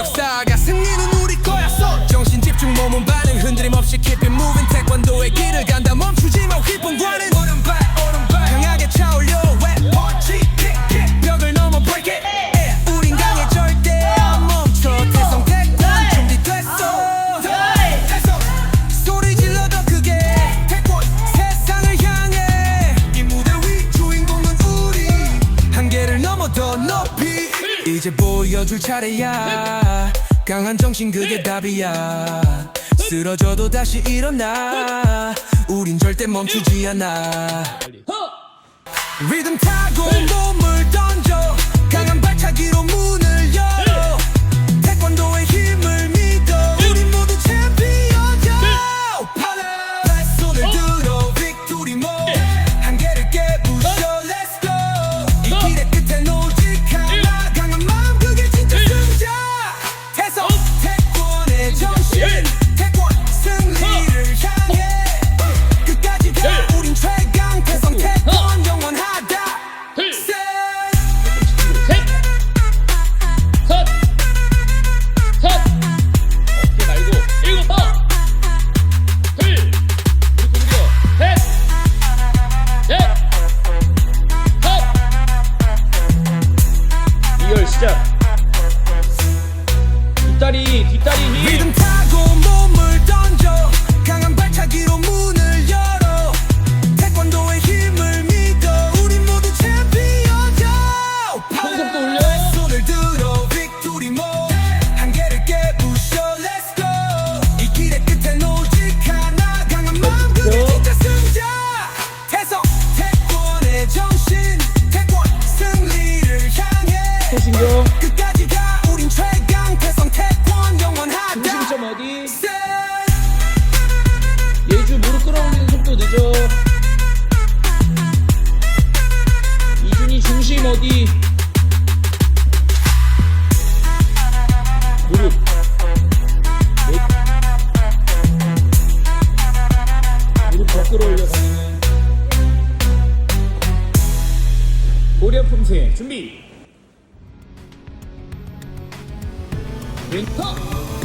역사가 승리는 우리 거야. So 정신 집중 몸은 반응 흔들림 없이 keep it moving. 태권도의 길을 간다. 멈추지 마. 휘봉관은 멈춰줄 차례야. 강한 정신 그게 답이야. 쓰러져도 다시 일어나. 우린 절대 멈추지 않아. 리듬 타고 몸을 던져 이열 시작. 뒷다리, 뒷다리 힘. 소신경. 끝까지 가 우린 최강 태성 태권 영원하다 중심점 어디? 셋 예주 무릎 끌어올리는 속도 늦어. 이준이 중심 어디? 무릎. 넷. 무릎 더 끌어올려 가능은. 고려 품새 준비. 停放